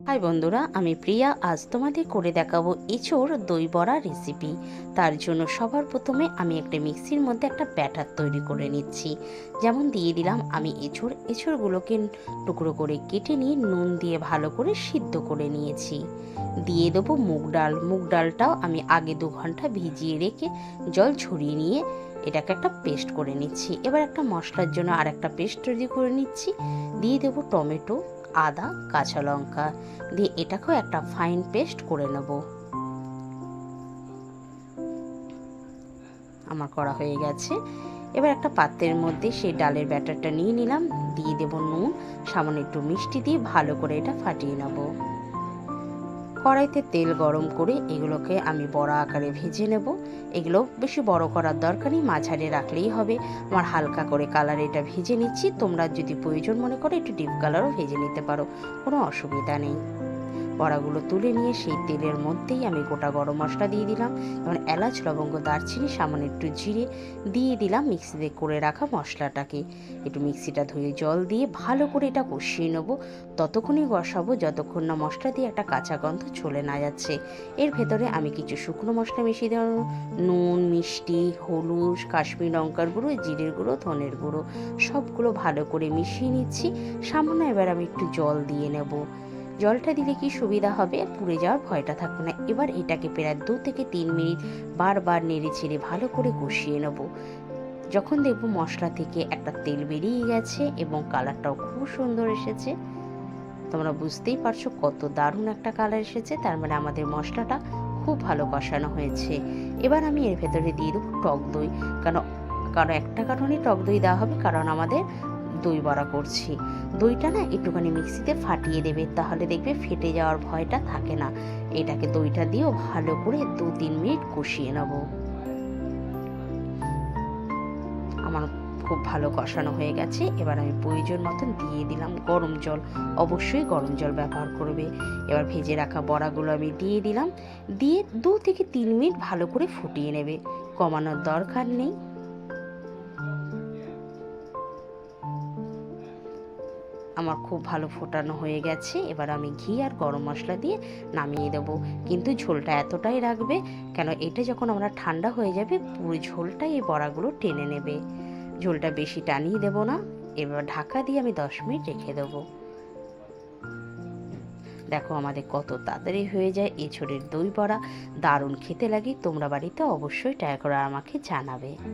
High বন্ধুরা, আমি প্রিয়া। আজ তোমাদের করে দেখাবো এঁচোড় দই বড়া রেসিপি তার জন্য সবার প্রথমে আমি একটা মিক্সির মধ্যে একটা ব্যাটার তৈরি করে নিচ্ছি। যেমন দিয়ে দিলাম আমি এঁচোড়। এঁচোড়গুলোকে টুকরো করে কেটে নিয়ে নুন দিয়ে ভালো করে সিদ্ধ করে নিয়েছি। দিয়ে দেবো মুগ ডাল। মুগ ডালটাও আমি আগে দু ঘণ্টা ভিজিয়ে রেখে জল ঝরিয়ে নিয়ে এটাকে একটা পেস্ট করে নিচ্ছি। এবার একটা মশলার জন্য আর একটা পেস্ট তৈরি করে নিচ্ছি। দিয়ে দেবো টমেটো। আদা, কাঁচা লঙ্কা দিয়ে এটাকেও একটা ফাইন পেস্ট করে নেব। আমার করা হয়ে গেছে। এবার একটা পাত্রের মধ্যে সেই ডালের ব্যাটারটা নিয়ে নিলাম, দিয়ে দেব নুন, সামান্য একটু মিষ্টি দিয়ে ভালো করে এটা ফাটিয়ে নেব। কড়াইতে তেল গরম করে এগুলোকে আমি বড় আকারে ভেজে নেব। এগুলো বেশি বড় করার দরকার নেই, মাঝারে রাখলেই হবে। আমার হালকা করে কালার এটা ভেজে নিচ্ছি। তোমরা যদি প্রয়োজন মনে করো, একটু ডিপ কালারও ভেজে নিতে পারো। কোনো অসুবিধা নেই। বড়াগুলো তুলে নিয়ে সেই তেলের মধ্যেই আমি গোটা গরম মশলা দিয়ে দিলাম। যেমন এলাচ, লবঙ্গ, দারচিনি, সামান্য একটু জিরে দিয়ে দিলাম মিক্সিতে করে রাখা মশলাটাকে। একটু মিক্সিটা ধুয়ে জল দিয়ে ভালো করে এটা কষিয়ে নেব। ততক্ষণই বসাবো যতক্ষণ না মশলা দিয়ে একটা কাঁচা গন্ধ চলে না যাচ্ছে। এর ভেতরে আমি কিছু শুকনো মশলা মিশিয়ে দেওয়া নুন, মিষ্টি, হলুদ, কাশ্মীর লঙ্কার গুঁড়ো, জিরের গুঁড়ো, ধনের গুঁড়ো, সবগুলো ভালো করে মিশিয়ে নিচ্ছি। সামান্য এবার আমি একটু জল দিয়ে নেব। জলটা দিলে কি সুবিধা হবে? পুড়ে যাওয়ার ভয়টা থাকবে না। এবার এটাকে প্রায় দু থেকে তিন মিনিট বারবার নেড়ে ছেড়ে ভালো করে কষিয়ে নেব। যখন দেখব মশলা থেকে একটা তেল বেরিয়ে গেছে এবং কালারটাও খুব সুন্দর এসেছে। তোমরা বুঝতেই পারছ কত দারুণ একটা কালার এসেছে। তার মানে আমাদের মশলাটা খুব ভালো কষানো হয়েছে। এবার আমি এর ভেতরে দিয়ে দেবো টক দই। কারণ কারণ একটা কারণে টক দই দেওয়া হবে। কারণ আমাদের দই বড়া করছি। দইটা না একটুখানি মিক্সিতে ফাটিয়ে দেবে, তাহলে দেখবে ফেটে যাওয়ার ভয়টা থাকে না। এটাকে দইটা দিয়েও ভালো করে দু তিন মিনিট কষিয়ে নেব। আমার খুব ভালো কষানো হয়ে গেছে, এবার আমি প্রয়োজন মতন দিয়ে দিলাম গরম জল। অবশ্যই গরম জল ব্যবহার করবে। এবার ভেজে রাখা বড়াগুলো আমি দিয়ে দিলাম। দিয়ে দু থেকে তিন মিনিট ভালো করে ফুটিয়ে নেবে। কমানোর দরকার নেই। আমার খুব ভালো ফোটানো হয়ে গেছে। এবার আমি ঘি আর গরম মশলা দিয়ে নামিয়ে দেবো। কিন্তু ঝোলটা এতটাই রাখবে, কেন এটা যখন আমরা ঠান্ডা হয়ে যাবে, পুরো ঝোলটাই এই বড়াগুলো টেনে নেবে। ঝোলটা বেশি টানিয়ে দেবো না, এবার ঢাকা দিয়ে আমি দশ মিনিট রেখে দেবো। দেখো আমাদের কত তাড়াতাড়ি হয়ে যায় এছড়ের দই বড়া। দারুণ খেতে লাগে, তোমরা বাড়িতে অবশ্যই ট্রাই করে আমাকে জানাবে।